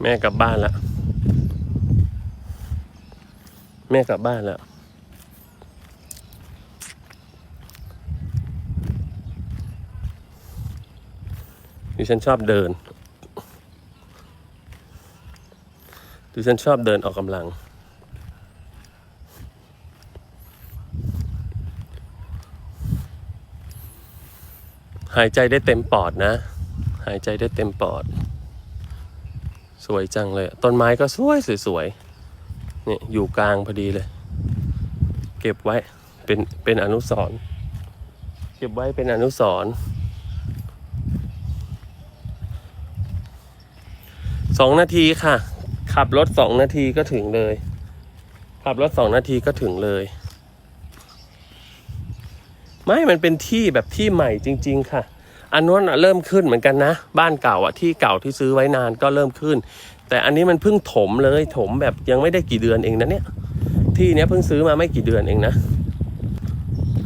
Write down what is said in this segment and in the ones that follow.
แม่กลับบ้านแล้วแม่กลับบ้านแล้วดิฉันชอบเดินดิฉันชอบเดินออกกำลัง หายใจได้เต็มปอดนะ หายใจได้เต็มปอด สวยจังเลย ต้นไม้ก็สวยสวยๆเนี่ยอยู่กลางพอดีเลย เก็บไว้เป็นเป็นอนุสรณ์เก็บไว้เป็นอนุสรณ์สองนาทีค่ะ ขับรถสองนาทีก็ถึงเลย ขับรถสองนาทีก็ถึงเลย ไม่มันเป็นที่แบบที่ใหม่จริง ๆ ค่ะ อันนู้นเริ่มขึ้นเหมือนกันนะ บ้านเก่าอะที่เก่าที่ซื้อไว้นานก็เริ่มขึ้น แต่อันนี้มันเพิ่งถมเลยถมแบบยังไม่ได้กี่เดือนเองนะเนี่ย ที่เนี้ยเพิ่งซื้อมาไม่กี่เดือนเองนะ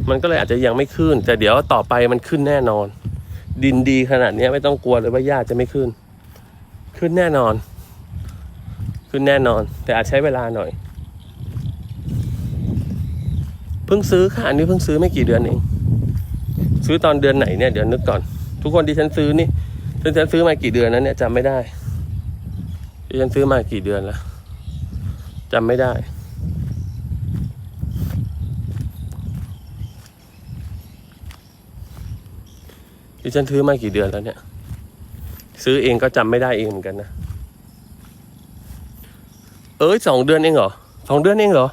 มันก็เลยอาจจะยังไม่ขึ้น แต่เดี๋ยวต่อไปมันขึ้นแน่นอน ดินดีขนาดเนี้ยไม่ต้องกลัวเลยว่าหญ้าจะไม่ขึ้น ขึ้นแน่นอน ขึ้นแน่นอน แต่อาจใช้เวลาหน่อย เพิ่งซื้อค่ะอันนี้เพิ่งซื้อไม่กี่เดือนเอง ซื้อตอนเดือนไหนเนี่ยเดี๋ยวนึกก่อน ทุกคนที่ฉันซื้อนี่ที่ฉันซื้อมากี่เดือนนั้นเนี่ยจำไม่ได้ที่ฉันซื้อมากี่เดือนแล้วจำไม่ได้ ที่ฉันซื้อมากี่เดือนแล้วเนี่ย ซื้อเองก็จำไม่ได้เองเหมือนกันนะเอ้ยสองเดือนเองเหรอสองเดือนเองเหรอ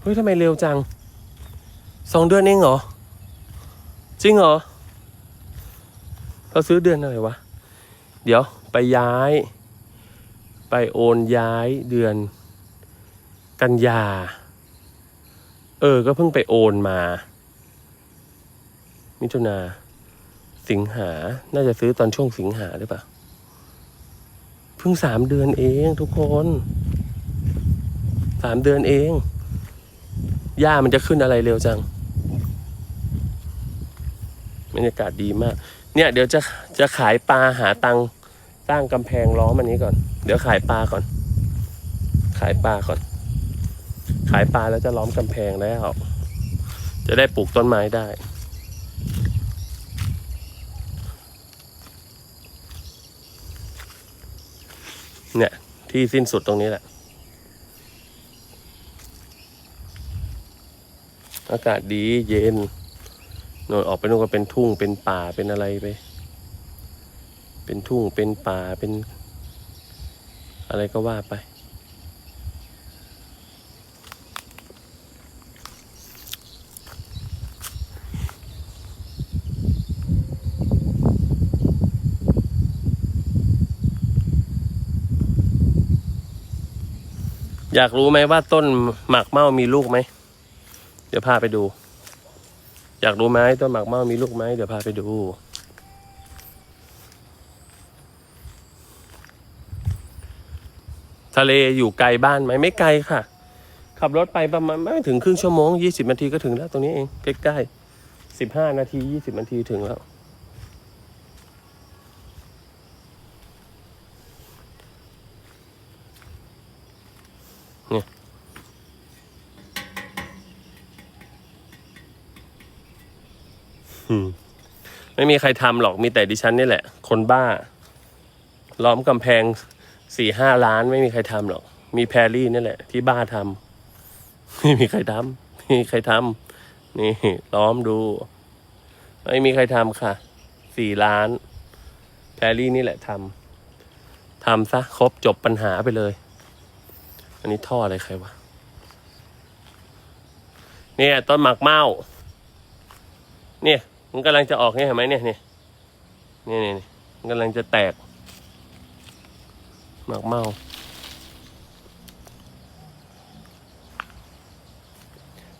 เฮ้ยทำไมเร็วจัง สองเดือนเองเหรอ จริงเหรอ เราซื้อเดือนอะไรวะ เดี๋ยวไปย้าย ไปโอนย้ายเดือน กันยา เออ ก็เพิ่งไปโอนมา มิถุนา สิงหา น่าจะซื้อตอนช่วงสิงหาหรือเปล่า เพิ่งสามเดือนเองทุกคน สามเดือนเองหญ้ามันจะขึ้นอะไรเร็วจัง บรรยากาศดีมาก เนี่ยเดี๋ยวจะจะขายปลาหาตังสร้างกำแพงล้อมอันนี้ก่อน เดี๋ยวขายปลาก่อน ขายปลาก่อน ขายปลาแล้วจะล้อมกำแพงแล้ว จะได้ปลูกต้นไม้ได้เนี่ยที่สิ้นสุดตรงนี้แหละ อากาศดีเย็น นนออกไปนู่นก็เป็นทุ่งเป็นป่าเป็นอะไรไป เป็นทุ่งเป็นป่าเป็น อะไรก็ว่าไป อยากรู้ไหมว่าต้นหมากเม่ามีลูกไหม เดี๋ยวพาไปดู อยากรู้ไหมต้นหมากเม่ามีลูกไหมเดี๋ยวพาไปดู ทะเลอยู่ไกลบ้านไหมไม่ไกลค่ะ ขับรถไปประมาณไม่ถึงครึ่งชั่วโมงยี่สิบนาทีก็ถึงแล้ว ตรงนี้เองใกล้ๆสิบห้านาทียี่สิบนาทีถึงแล้ว ไม่มีใครทำหรอกมีแต่ดิฉันนี่แหละ คนบ้า ล้อมกำแพงสี่ห้าล้านไม่มีใครทำหรอก มีแพรรี่นี่แหละ ที่บ้าทำไม่มีใครทำไม่มีใครทำนี่ ล้อมดู ไม่มีใครทำค่ะสี่ล้าน แพรรี่นี่แหละทำทำซะครบจบปัญหาไปเลย อันนี้ท่ออะไรใครวะเนี่ยต้นหมากเมาเนี่ย มันกำลังจะออกเนี่ยเห็นไหมเนี่ยเนี่ยเนี่ยเนี่ยมันกำลังจะแตกหมากเมา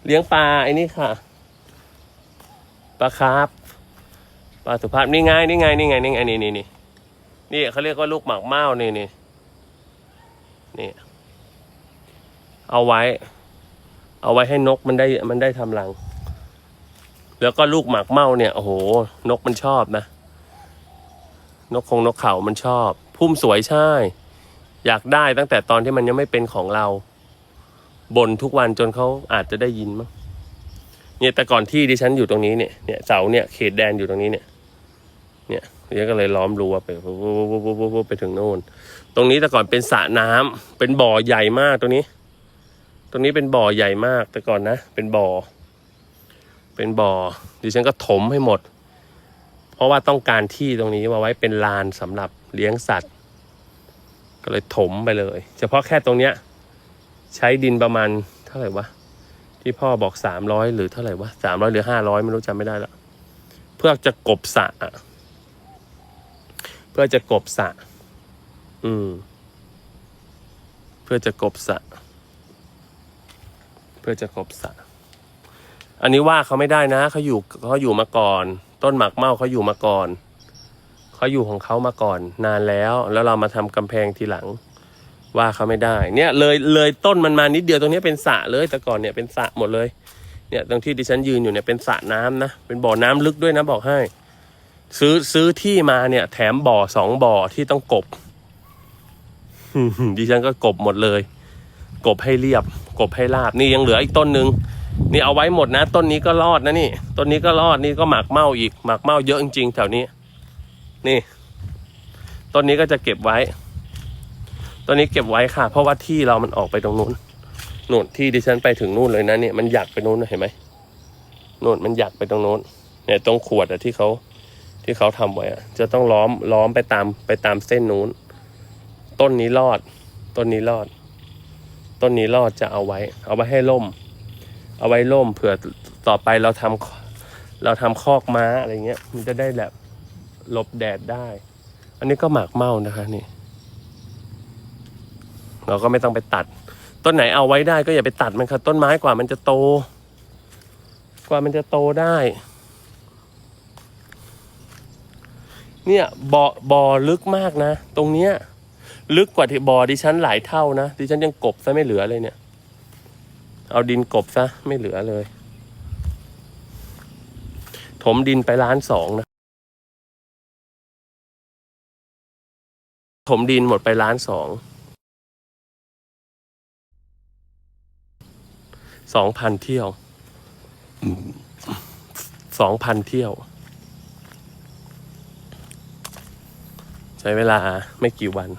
เลี้ยงปลาไอ้นี่ค่ะปลาคาร์ฟปลาสุภาพนี่ไงนี่ไงนี่ไงนี่ไงนี่นี่นี่นี่เขาเรียกว่าลูกหมากเมานี่นี่นี่เอาไว้ เอาไว้ให้นกมันได้มันได้ทำรัง แล้วก็ลูกหมากเมาเนี่ยโอ้โห นกมันชอบนะ นกคงนกเขามันชอบ พุ่มสวยใช่ อยากได้ตั้งแต่ตอนที่มันยังไม่เป็นของเราบ่นทุกวันจนเขาอาจจะได้ยินมั้งเนี่ยแต่ก่อนที่ดิฉันอยู่ตรงนี้เนี่ยเนี่ยเสาเนี่ยเขตแดนอยู่ตรงนี้เนี่ย เนี่ยดิฉันก็เลยล้อมรั้วไปปุ๊บปุ๊บปุ๊บปุ๊บปุ๊บปุ๊บไปถึงโน่น ตรงนี้แต่ก่อนเป็นสระน้ำเป็นบ่อใหญ่มากตรงนี้ ตรงนี้เป็นบ่อใหญ่มากแต่ก่อนนะ เป็นบ่อ เป็นบ่อ ดิฉันก็ถมให้หมด เพราะว่าต้องการที่ตรงนี้มาไว้เป็นลานสำหรับเลี้ยงสัตว์ ก็เลยถมไปเลย เฉพาะแค่ตรงเนี้ยใช้ดินประมาณเท่าไหร่วะที่พ่อบอกสามร้อยหรือเท่าไหร่วะสามร้อยหรือห้าร้อยไม่รู้จำไม่ได้แล้วเพื่อจะกบสะเพื่อจะกบสะอืม เพื่อจะกบสะเพื่อจะกบสะ อันนี้ว่าเขาไม่ได้นะเขาอยู่เขาอยู่มาก่อน ต้นหมากเมาเขาอยู่มาก่อนเขาอยู่ของเขามาก่อน นานแล้ว แล้วเรามาทำกำแพงทีหลัง ว่าเขาไม่ได้ เนี่ยเลยเลยต้นมันมานิดเดียวตรงนี้เป็นสระเลยแต่ก่อนเนี่ยเป็นสระหมดเลย เนี่ยตรงที่ดิฉันยืนอยู่เนี่ยเป็นสระน้ำนะเป็นบ่อน้ำลึกด้วยนะบอกให้ ซื้อซื้อที่มาเนี่ย แถมบ่อสองบ่อที่ต้องกบดิฉันก็กบหมดเลย กบให้เรียบ กบให้ราบนี่ยังเหลืออีกต้นหนึ่ง นี่เอาไว้หมดนะ ต้นนี้ก็รอดนะนี่ ต้นนี้ก็รอดนี่ก็หมากเมาอีกหมากเมาเยอะจริงๆแถวนี้ นี่ ต้นนี้ก็จะเก็บไว้ ต้นนี้เก็บไว้ค่ะ เพราะว่าที่เรามันออกไปตรงนู้นนู่นที่ดิฉันไปถึงนู่นเลยนะเนี่ยมันหยักไปนู้นเห็นไหมนู่นมันหยักไปตรงนู้นเนี่ยตรงขวดอะที่เขาที่เขาทำไว้อะจะต้องล้อมล้อมไปตามไปตามเส้นนู้น ต้นนี้รอด ต้นนี้รอด ต้นนี้รอดจะเอาไว้ เอาไว้ให้ล่ม เอาไว้ล่มเผื่อต่อไปเราทำเราทำคอกม้าอะไรเงี้ย มันจะได้แบบหลบแดดได้ อันนี้ก็หมากเมานะคะนี่ เราก็ไม่ต้องไปตัด ต้นไหนเอาไว้ได้ก็อย่าไปตัดมันค่ะ ต้นไม้กว่ามันจะโต กว่ามันจะโตได้ เนี่ยบ่อบ่อลึกมากนะ ตรงเนี้ย ลึกกว่าที่บ่อดิฉันหลายเท่านะดิฉันยังกบซะไม่เหลือเลยเนี่ย เอาดินกบซะ ไม่เหลือเลย ถมดินไปล้านสองนะ ถมดินหมดไปล้านสอง สองพันเที่ยว สองพันเที่ยว ใช้เวลาไม่กี่วัน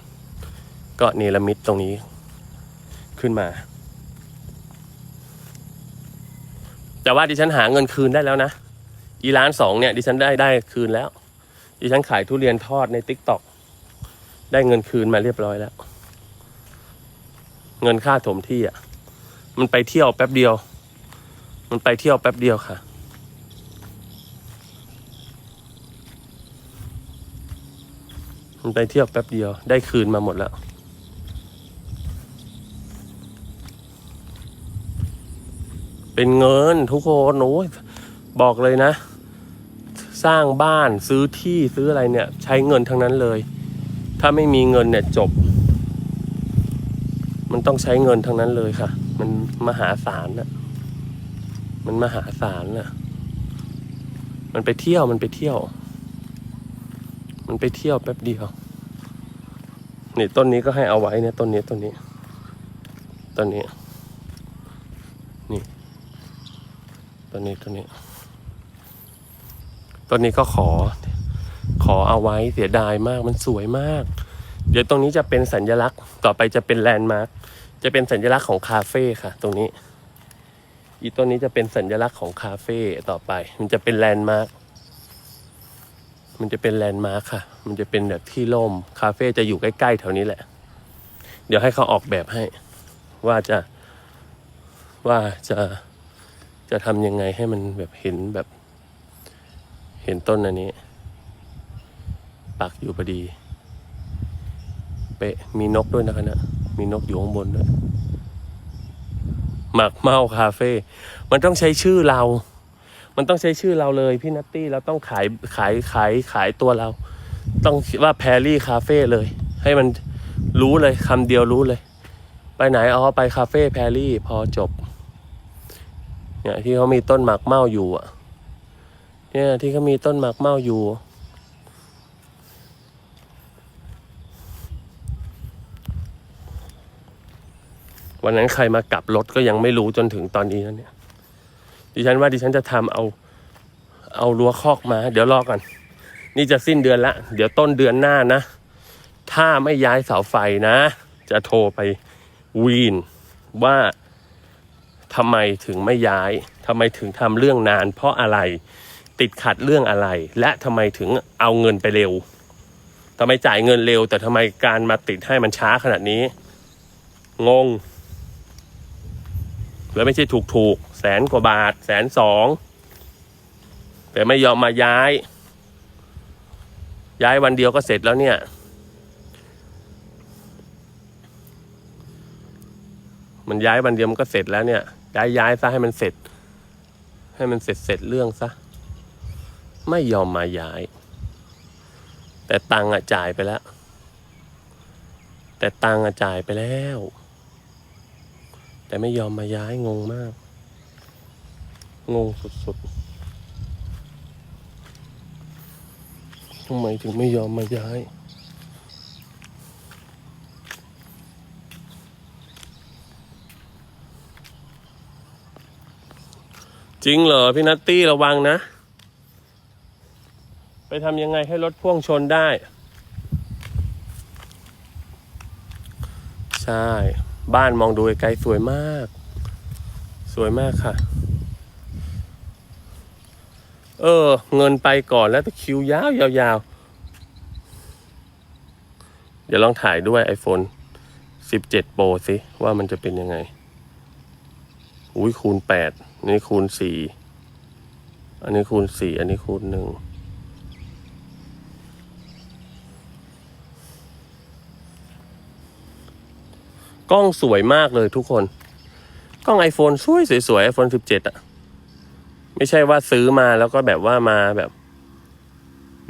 ก็เนรมิตตรงนี้ขึ้นมา แต่ว่าดิฉันหาเงินคืนได้แล้วนะ อีร้านสองเนี่ยดิฉันได้ได้คืนแล้ว ดิฉันขายทุเรียนทอดในติ๊กต็อกได้เงินคืนมาเรียบร้อยแล้ว เงินค่าถมที่อะ มันไปเที่ยวแป๊บเดียว มันไปเที่ยวแป๊บเดียวค่ะ มันไปเที่ยวแป๊บเดียว ได้คืนมาหมดแล้ว เป็นเงินทุกคนโอ้ยบอกเลยนะ สร้างบ้านซื้อที่ซื้ออะไรเนี่ย ใช้เงินทั้งนั้นเลย ถ้าไม่มีเงินเนี่ยจบ มันต้องใช้เงินทั้งนั้นเลยค่ะ มันมหาศาลน่ะมันมหาศาลน่ะมันไปเที่ยวมันไปเที่ยว มันไปเที่ยวแป๊บเดียวนี่ต้นนี้ก็ให้เอาไว้เนี่ยต้นนี้ต้นนี้ต้นนี้ ต้นนี้ต้นนี้ต้นนี้ก็ขอ ขอเอาไว้เสียดายมากมันสวยมาก เดี๋ยวตรงนี้จะเป็นสัญลักษณ์ ต่อไปจะเป็นแลนด์มาร์คจะเป็นสัญลักษณ์ของคาเฟ่ค่ะ ตรงนี้ อีต้นนี้จะเป็นสัญลักษณ์ของคาเฟ่ต่อไป มันจะเป็นแลนด์มาร์คมันจะเป็นแลนด์มาร์คค่ะ มันจะเป็นแบบที่ร่มคาเฟ่จะอยู่ใกล้ๆแถวนี้แหละ เดี๋ยวให้เขาออกแบบให้ ว่าจะว่าจะ จะทำยังไงให้มันแบบเห็นแบบ เห็นต้นอันนี้ ปักอยู่พอดี เป๊ะมีนกด้วยนะคะนะมีนกอยู่ข้างบนด้วยหมักเมาคาเฟ่ มันต้องใช้ชื่อเรา มันต้องใช้ชื่อเราเลยพี่นัตตี้ เราต้องขายขายขายขายตัวเรา ต้องว่าแพรรี่คาเฟ่เลย ให้มันรู้เลยคำเดียวรู้เลย ไปไหนอ๋อไปคาเฟ่แพรรี่พอจบ เนี่ยที่เขามีต้นหมากเมาอยู่อะ เนี่ยที่เขามีต้นหมากเมาอยู่ วันนั้นใครมากลับรถก็ยังไม่รู้จนถึงตอนนี้นะเนี่ย ดิฉันว่าดิฉันจะทำเอา เอารั้วคอกมา เดี๋ยวรอก่อน นี่จะสิ้นเดือนละ เดี๋ยวต้นเดือนหน้านะ ถ้าไม่ย้ายเสาไฟนะ จะโทรไปวีนว่า ทำไมถึงไม่ย้ายทำไมถึงทำเรื่องนาน เพราะอะไรติดขัดเรื่องอะไร และทำไมถึงเอาเงินไปเร็วทำไมจ่ายเงินเร็ว แต่ทำไมการมาติดให้มันช้าขนาดนี้ งง แล้วไม่ใช่ถูกถูกๆแสนกว่าบาท แสนสอง แต่ไม่ยอมมาย้าย ย้ายวันเดียวก็เสร็จแล้วเนี่ย มันย้ายวันเดียวมันก็เสร็จแล้วเนี่ย ย้ายย้ายซะให้มันเสร็จ ให้มันเสร็จเสร็จเรื่องซะ ไม่ยอมมาย้าย แต่ตังค์อะจ่ายไปแล้ว แต่ตังค์อะจ่ายไปแล้ว แต่ไม่ยอมมาย้ายงงมาก งงสุดๆทำไมถึงไม่ยอมมาย้าย จริงเหรอพี่นัตตี้ระวังนะ ไปทำยังไงให้รถพ่วงชนได้ ใช่ บ้านมองดูไกลสวยมาก สวยมากค่ะ เออ เงินไปก่อนแล้วแต่คิวยาวยาวๆ เดี๋ยวลองถ่ายด้วย iPhone 17 Pro สิ ว่ามันจะเป็นยังไง อุ้ยคูณแปด นนี้คูณสี่อันนี้คูณสี่อันนี้คูณหนึ่งกล้องสวยมากเลยทุกคน กล้อง iPhone สวยสวยๆ iPhone 17 อะ ไม่ใช่ว่าซื้อมาแล้วก็แบบว่ามาแบบ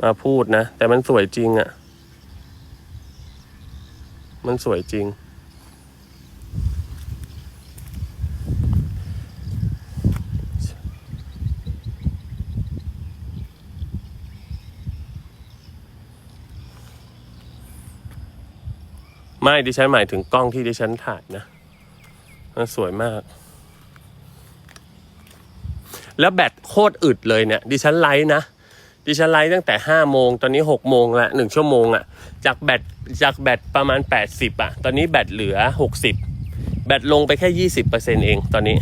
มาพูดนะ แต่มันสวยจริงอะ มันสวยจริง ไม่ดิฉันหมายถึงกล้องที่ดิฉันถ่ายนะมันสวยมาก แล้วแบตโคตรอึดเลยเนี่ย ดิฉันไลฟ์นะ ดิฉันไลฟ์ตั้งแต่ห้าโมงตอนนี้หกโมงละหนึ่งชั่วโมงอะจากแบตจากแบตประมาณแปดสิบอะตอนนี้แบตเหลือหกสิบแบตลงไปแค่ยี่สิบเปอร์เซ็นเองตอนนี้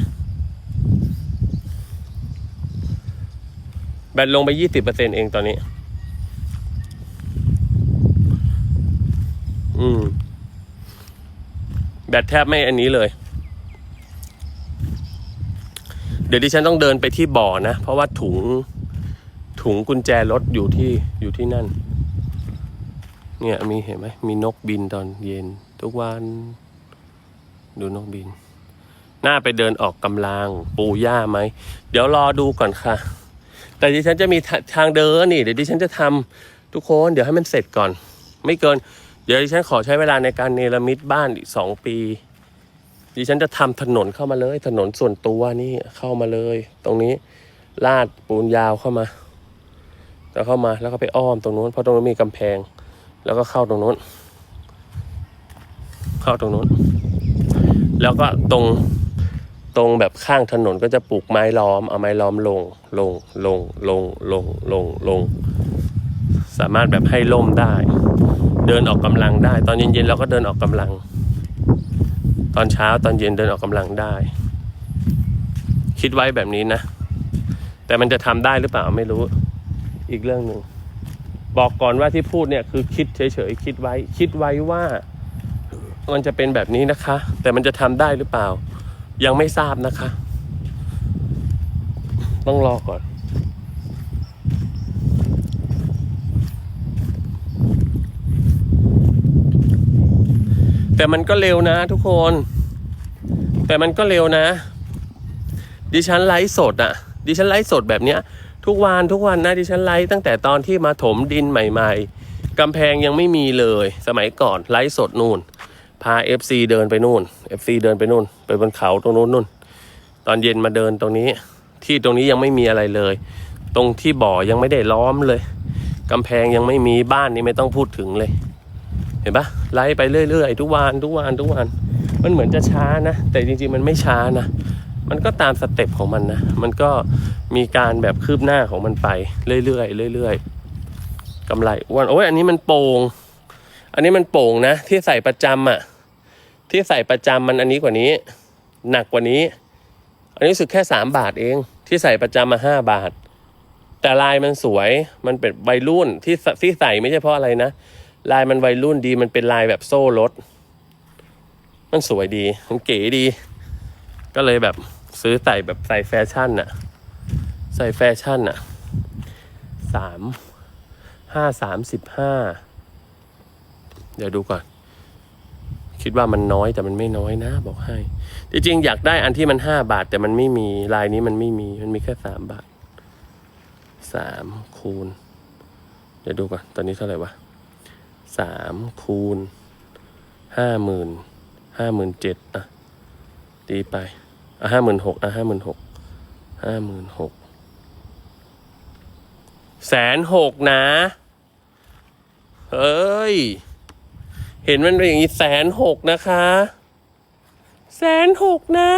แบตลงไปยี่สิบเปอร์เซ็นเองตอนนี้ อืม แบตแทบไม่อันนี้เลย เดี๋ยวดิฉันต้องเดินไปที่บ่อนะ เพราะว่าถุงถุงกุญแจรถอยู่ที่อยู่ที่นั่น เนี่ยมีเห็นไหมมีนกบินตอนเย็น ทุกวัน ดูนกบินน่าไปเดินออกกำลัง ปูหญ้าไหม เดี๋ยวรอดูก่อนค่ะ แต่ดิฉันจะมีทาทางเดินนี่ เดี๋ยวดิฉันจะทำทุกคน เดี๋ยวให้มันเสร็จก่อน ไม่เกิน เดี๋ยวดิฉันขอใช้เวลาในการเนรมิตบ้านอีกสองปี ดิฉันจะทำถนนเข้ามาเลย ถนนส่วนตัวนี่เข้ามาเลย ตรงนี้ลาดปูนยาวเข้ามาแล้วเข้ามาแล้วก็ไปอ้อมตรงนู้นเพราะตรงนู้นมีกำแพง แล้วก็เข้าตรงนู้น เข้าตรงนู้น แล้วก็ตรงตรงแบบข้างถนนก็จะปลูกไม้ล้อม เอาไม้ล้อมลง ลง ลง ลง ลง ลง ลง สามารถแบบให้ล่มได้ เดินออกกำลังได้ ตอนเย็นๆเราก็เดินออกกำลัง ตอนเช้าตอนเย็นเดินออกกำลังได้ คิดไว้แบบนี้นะ แต่มันจะทำได้หรือเปล่าไม่รู้ อีกเรื่องหนึ่งบอกก่อนว่าที่พูดเนี่ยคือคิดเฉยๆคิดไว้ คิดไว้ว่ามันจะเป็นแบบนี้นะคะ แต่มันจะทำได้หรือเปล่า ยังไม่ทราบนะคะ ต้องรอก่อน แต่มันก็เร็วนะทุกคน แต่มันก็เร็วนะ ดิฉันไลฟ์สดอะดิฉันไลฟ์สดแบบเนี้ย ทุกวันทุกวันนะดิฉันไลฟ์ตั้งแต่ตอนที่มาถมดินใหม่ ๆกำแพงยังไม่มีเลย สมัยก่อนไลฟ์สดนู่น พา FC เดินไปนู่น FC เดินไปนู่น ไปบนเขาตรงนู้นนู่น ตอนเย็นมาเดินตรงนี้ ที่ตรงนี้ยังไม่มีอะไรเลย ตรงที่บ่อยังไม่ได้ล้อมเลยกำแพงยังไม่มีบ้านนี่ไม่ต้องพูดถึงเลย เห็นปะไล่ไปเรื่อยๆทุกวันทุกวันทุกวันมันเหมือนจะช้านะ แต่จริงๆมันไม่ช้านะ มันก็ตามสเต็ปของมันนะ มันก็มีการแบบคืบหน้าของมันไปเรื่อยๆเรื่อยๆกำไรอ้วนโอ้ยอันนี้มันโป่งอันนี้มันโป่งนะ ที่ใส่ประจำอะที่ใส่ประจำมันอันนี้กว่านี้ หนักกว่านี้ อันนี้สึกแค่สามบาทเอง ที่ใส่ประจำมาห้าบาท แต่ลายมันสวยมันเป็นวัยรุ่นที่ที่ใส่ไม่ใช่เพราะอะไรนะ ลายมันวัยรุ่นดีมันเป็นลายแบบโซ่รถ มันสวยดีมันเก๋ดี ก็เลยแบบซื้อใส่แบบใส่แฟชั่นน่ะ ใส่แฟชั่นน่ะสามห้าสามสิบห้าเดี๋ยวดูก่อน คิดว่ามันน้อยแต่มันไม่น้อยนะ บอกให้จริงๆอยากได้อันที่มันห้าบาท แต่มันไม่มีลายนี้มันไม่มีมันมีแค่สามบาทสามคูณ เดี๋ยวดูก่อน ตอนนี้เท่าไหร่วะ สามคูณห้าหมื่นห้าหมื่นเจ็ดอะตีไปอะห้าหมื่นหกอะห้าหมื่นหกห้าหมื่นหกแสนหกนะ เฮ้ย เห็นมันเป็นอย่างนี้แสนหกนะคะแสนหกนะ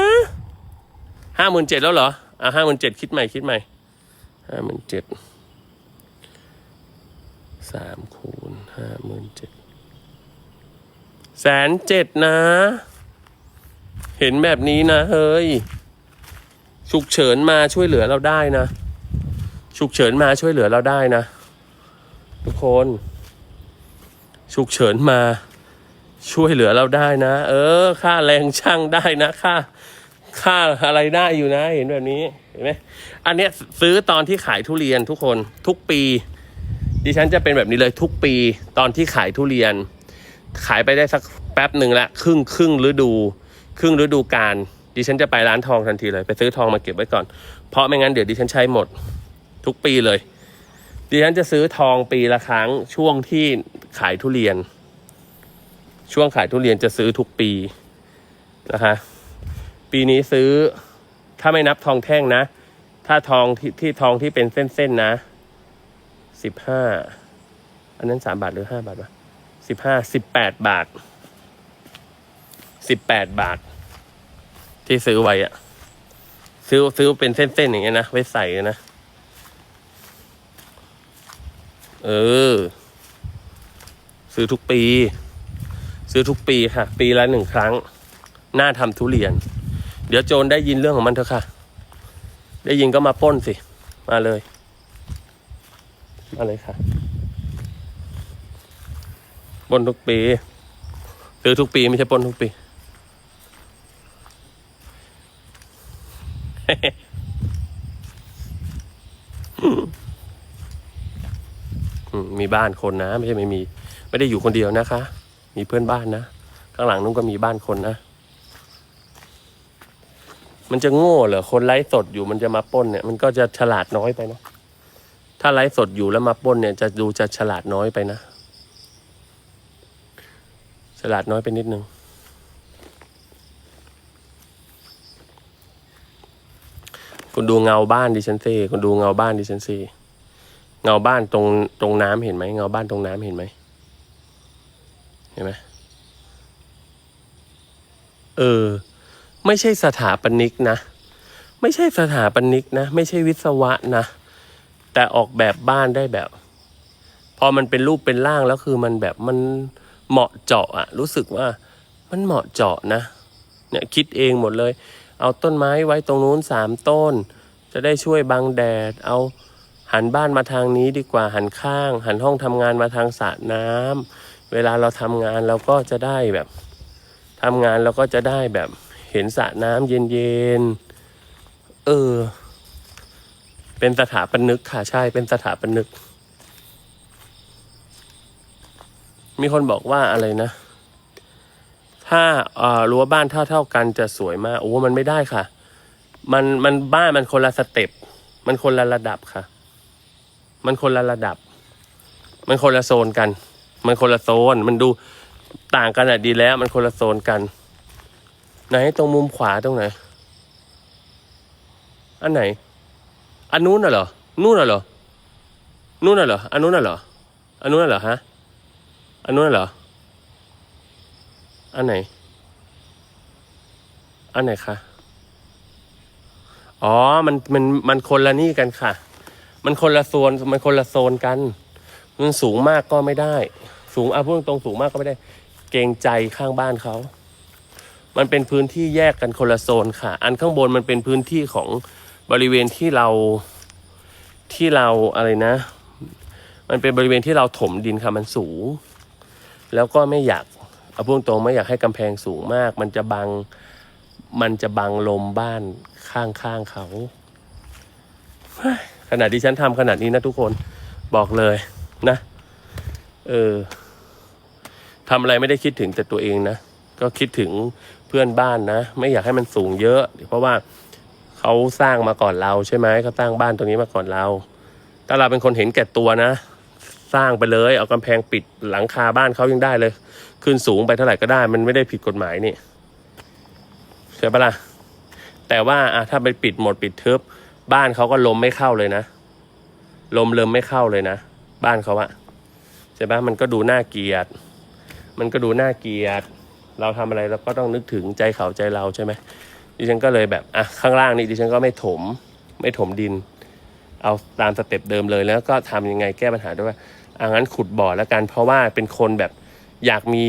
ห้าหมื่นเจ็ดแล้วเหรอ อะห้าหมื่นเจ็ดคิดใหม่คิดใหม่ห้าหมื่นเจ็ด สามคูณห้าหมื่นเจ็ดแสนเจ็ดนะ เห็นแบบนี้นะ เฮ้ย ฉุกเฉินมาช่วยเหลือเราได้นะ ฉุกเฉินมาช่วยเหลือเราได้นะ ทุกคน ฉุกเฉินมาช่วยเหลือเราได้นะ เออ ค่าแรงช่างได้นะ ค่า ค่าอะไรได้อยู่นะ เห็นแบบนี้ เห็นไหม อันเนี้ยซื้อตอนที่ขายทุเรียนทุกคนทุกปี ดิฉันจะเป็นแบบนี้เลยทุกปีตอนที่ขายทุเรียน ขายไปได้สักแป๊บหนึ่งละครึ่งครึ่งฤดู ครึ่งฤดูกาลดิฉันจะไปร้านทองทันทีเลยไปซื้อทองมาเก็บไว้ก่อน เพราะไม่งั้นเดี๋ยวดิฉันใช้หมดทุกปีเลย ดิฉันจะซื้อทองปีละครั้งช่วงที่ขายทุเรียน ช่วงขายทุเรียนจะซื้อทุกปีนะคะปีนี้ซื้อถ้าไม่นับทองแท่งนะ ถ้าทองที่ที่ทองที่เป็นเส้นๆนะ สิบห้าอันนั้นสามบาทหรือห้าบาทวะสิบห้าสิบแปดบาทสิบแปดบาท ที่ซื้อไว้อะซื้อซื้อเป็นเส้นๆอย่างเงี้ยนะไว้ใส่นะเออ ซื้อทุกปี ซื้อทุกปีค่ะ ปีละหนึ่งครั้ง หน้าทำทุเรียน เดี๋ยวโจรได้ยินเรื่องของมันเถอะค่ะ ได้ยินก็มาป้นสิ มาเลย มาเลยค่ะปล้นทุกปีซื้อทุกปีไม่ใช่ปล้นทุกปี มีบ้านคนนะ ไม่ใช่ไม่มี ไม่ได้อยู่คนเดียวนะคะ มีเพื่อนบ้านนะ ข้างหลังนู้นก็มีบ้านคนนะ มันจะโง่เหรอ คนไลฟ์สดอยู่มันจะมาปล้นเนี่ย มันก็จะฉลาดน้อยไปเนาะ ถ้าไลฟ์สดอยู่แล้วมาป้นเนี่ยจะดูจะฉลาดน้อยไปนะ ฉลาดน้อยไปนิดนึง คุณดูเงาบ้านดิฉันสิคุณดูเงาบ้านดิฉันสิเงาบ้านตรงตรงน้ำเห็นไหมเงาบ้านตรงน้ำเห็นไหมเห็นไหมเออ ไม่ใช่สถาปนิกนะ ไม่ใช่สถาปนิกนะ ไม่ใช่วิศวะนะ แต่ออกแบบบ้านได้แบบ พอมันเป็นรูปเป็นร่างแล้วคือมันแบบมันเหมาะเจาะอะรู้สึกว่ามันเหมาะเจาะนะ เนี่ยคิดเองหมดเลย เอาต้นไม้ไว้ตรงนู้นสามต้น จะได้ช่วยบังแดด เอาหันบ้านมาทางนี้ดีกว่าหันข้าง หันห้องทำงานมาทางสระน้ำเวลาเราทำงานเราก็จะได้แบบทำงานเราก็จะได้แบบเห็นสระน้ำเย็นๆเออ เป็นสถาปนิกค่ะใช่เป็นสถาปนิกมีคนบอกว่าอะไรนะ ถ้าเอ่อรั้วบ้านเท่าเท่ากันจะสวยมาก โอ้มันไม่ได้ค่ะ มันมันบ้านมันคนละสเต็ปมันคนละระดับค่ะ มันคนละระดับ มันคนละโซนกัน มันคนละโซน มันดูต่างกันอะดีแล้ว มันคนละโซนกัน ไหนตรงมุมขวาตรงไหน อันไหน อันนู้นน่ะเหรอ นู่นน่ะเหรอ นู่นน่ะเหรอ อันนู้นน่ะเหรอ อันนู้นน่ะเหรอฮะ อันนู้นน่ะเหรอ อันไหน อันไหนคะ อ๋อ มัน มัน มันคนละนี่กันค่ะ มันคนละโซน มันคนละโซนกัน มันสูงมากก็ไม่ได้ สูงอะพูดตรงสูงมากก็ไม่ได้ เกรงใจข้างบ้านเขามันเป็นพื้นที่แยกกันคนละโซนค่ะ อันข้างบนมันเป็นพื้นที่ของ บริเวณที่เราที่เราอะไรนะ มันเป็นบริเวณที่เราถมดินค่ะมันสูง แล้วก็ไม่อยากเอาพูดตรงไม่อยากให้กำแพงสูงมาก มันจะบังมันจะบังลมบ้านข้างๆเขาเฮ้ยขนาดที่ฉันทำขนาดนี้นะทุกคนบอกเลยนะ เออทำอะไรไม่ได้คิดถึงแต่ตัวเองนะ ก็คิดถึงเพื่อนบ้านนะ ไม่อยากให้มันสูงเยอะเพราะว่า เขาสร้างมาก่อนเราใช่ไหมเขาสร้างบ้านตรงนี้มาก่อนเรา ถ้าเราเป็นคนเห็นแก่ตัวนะ สร้างไปเลยเอากำแพงปิดหลังคาบ้านเขายังได้เลย ขึ้นสูงไปเท่าไหร่ก็ได้ มันไม่ได้ผิดกฎหมายนี่ใช่ปะล่ะแต่ว่าอะถ้าไปปิดหมดปิดทึบ บ้านเขาก็ลมไม่เข้าเลยนะ ลมเริ่มไม่เข้าเลยนะ บ้านเขาอะใช่ปะมันก็ดูน่าเกลียด มันก็ดูน่าเกลียด เราทำอะไรเราก็ต้องนึกถึงใจเขาใจเราใช่ไหม ดิฉันก็เลยแบบอะข้างล่างนี่ดิฉันก็ไม่ถม ไม่ถมดิน เอาตามสเต็ปเดิมเลยแล้วก็ทำยังไงแก้ปัญหาด้วยว่าอะงั้นขุดบ่อแล้วกัน เพราะว่าเป็นคนแบบอยากมี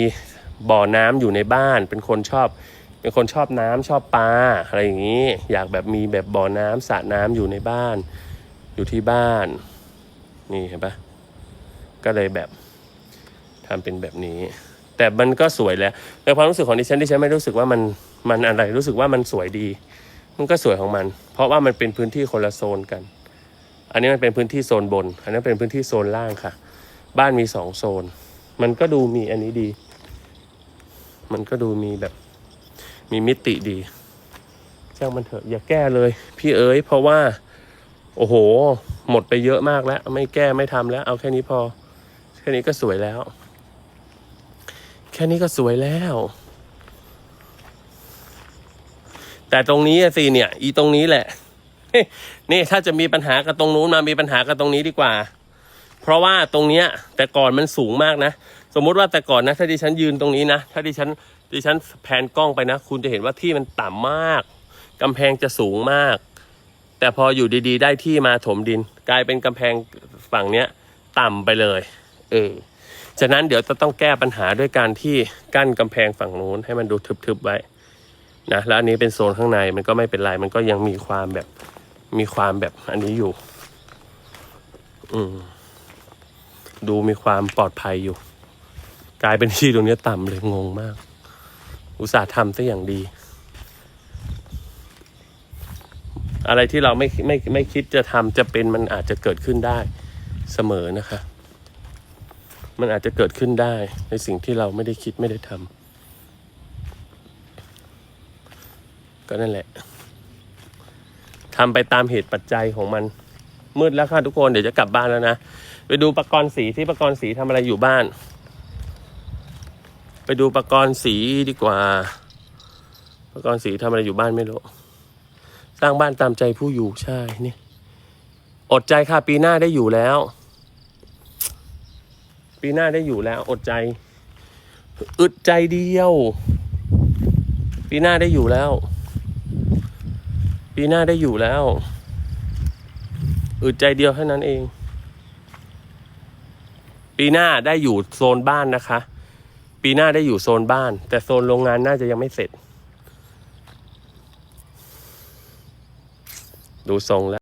บ่อน้ำอยู่ในบ้าน เป็นคนชอบ เป็นคนชอบน้ำชอบปลาอะไรอย่างนี้ อยากแบบมีแบบบ่อน้ำสระน้ำอยู่ในบ้าน อยู่ที่บ้าน นี่เห็นปะก็เลยแบบทำเป็นแบบนี้ แต่มันก็สวยแล้วในความรู้สึกของดิฉันดิฉันไม่รู้สึกว่ามัน มันอะไรรู้สึกว่ามันสวยดี มันก็สวยของมัน เพราะว่ามันเป็นพื้นที่คนละโซนกัน อันนี้มันเป็นพื้นที่โซนบน อันนั้นเป็นพื้นที่โซนล่างค่ะ บ้านมีสองโซน มันก็ดูมีอันนี้ดี มันก็ดูมีแบบมีมิติดีช่างมันเถอะอย่าแก้เลย พี่เอ๋ยเพราะว่า โอ้โห หมดไปเยอะมากแล้ว ไม่แก้ไม่ทำแล้ว เอาแค่นี้พอ แค่นี้ก็สวยแล้ว แค่นี้ก็สวยแล้ว แต่ตรงนี้สิเนี่ย อีตรงนี้แหละ นี่ถ้าจะมีปัญหากับตรงนู้นมามีปัญหากับตรงนี้ดีกว่า เพราะว่าตรงเนี้ย แต่ก่อนมันสูงมากนะ สมมุติว่าแต่ก่อนนะ ถ้าดิฉันยืนตรงนี้นะ ถ้าดิฉันดิฉันแผนกล้องไปนะ คุณจะเห็นว่าที่มันต่ำมากกำแพงจะสูงมาก แต่พออยู่ดีๆ ได้ที่มาถมดิน กลายเป็นกำแพงฝั่งเนี้ย ต่ำไปเลยเออฉะนั้นเดี๋ยวจะต้องแก้ปัญหาด้วยการที่กั้นกำแพงฝั่งนู้นให้มันดูทึบๆไว้ นะแล้วอันนี้เป็นโซนข้างในมันก็ไม่เป็นไร มันก็ยังมีความแบบมีความแบบอันนี้อยู่ อืมดูมีความปลอดภัยอยู่ กลายเป็นที่ตรงนี้ต่ำเลยงงมาก อุตส่าห์ทำซะอย่างดี อะไรที่เราไม่ไม่ไม่คิดจะทำจะเป็นมันอาจจะเกิดขึ้นได้เสมอนะคะ มันอาจจะเกิดขึ้นได้ในสิ่งที่เราไม่ได้คิดไม่ได้ทำ ก็นั่นแหละทำไปตามเหตุปัจจัยของมัน มืดแล้วค่ะทุกคนเดี๋ยวจะกลับบ้านแล้วนะไปดูปะกรณ์สีที่ปะกรณ์สีทำอะไรอยู่บ้าน ไปดูปะกรณ์สีดีกว่าปะกรณ์สีทำอะไรอยู่บ้านไม่รู้สร้างบ้านตามใจผู้อยู่ใช่นี่อดใจค่ะปีหน้าได้อยู่แล้ว ปีหน้าได้อยู่แล้ว อดใจ อึดใจเดียว ปีหน้าได้อยู่แล้ว ปีหน้าได้อยู่แล้ว อึดใจเดียวเท่านั้นเอง ปีหน้าได้อยู่โซนบ้านนะคะ ปีหน้าได้อยู่โซนบ้าน แต่โซนโรงงานน่าจะยังไม่เสร็จ ดูทรงแล้ว